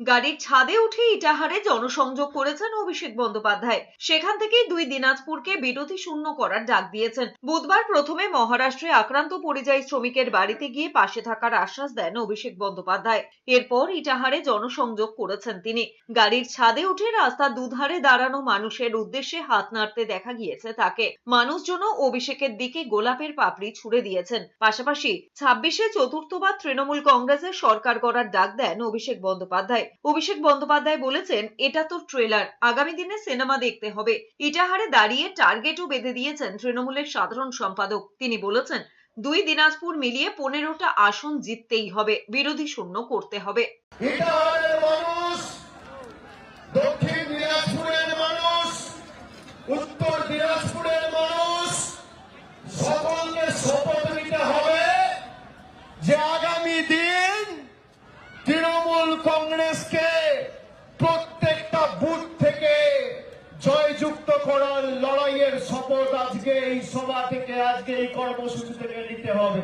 গাড়ির ছাদে উঠে ইটাহারে জনসংযোগ করেছেন অভিষেক বন্দ্যোপাধ্যায়। সেখান থেকেই দুই দিনাজপুরকে বিরোধী শূন্য করার ডাক দিয়েছেন। বুধবার প্রথমে মহারাষ্ট্রে আক্রান্ত পরিযায়ী শ্রমিকের বাড়িতে গিয়ে পাশে থাকার আশ্বাস দেন অভিষেক বন্দ্যোপাধ্যায়। এরপর ইটাহারে জনসংযোগ করেছেন তিনি। গাড়ির ছাদে উঠে রাস্তার দুধারে দাঁড়ানো মানুষের উদ্দেশ্যে হাত নাড়তে দেখা গিয়েছে তাকে। মানুষজনও অভিষেকের দিকে গোলাপের পাপড়ি ছুড়ে দিয়েছেন। পাশাপাশি ছাব্বিশে চতুর্থবার তৃণমূল কংগ্রেসের সরকার গড়ার ডাক দেন অভিষেক বন্দ্যোপাধ্যায়। অভিষেক বন্দ্যোপাধ্যায় বলেছেন, এটা তো ট্রেলার আগামী দিনে সিনেমা দেখতে হবে। ইটাহারে দাঁড়িয়ে টার্গেটও বেঁধে দিয়েছেন তৃণমূলের সাধারণ সম্পাদক। তিনি বলেছেন, দুই দিনাজপুর মিলিয়ে পনেরোটা আসন জিততেই হবে, বিরোধী শূন্য করতে হবে। শপথ নিতে হবে যে আগামী দিন তৃণমূল কংগ্রেসকে প্রত্যেকটা বুথ থেকে জয়যুক্ত করার লড়াইয়ের শপথ আজকে এই সভা থেকে, আজকে এই কর্মসূচি থেকে নিতে হবে।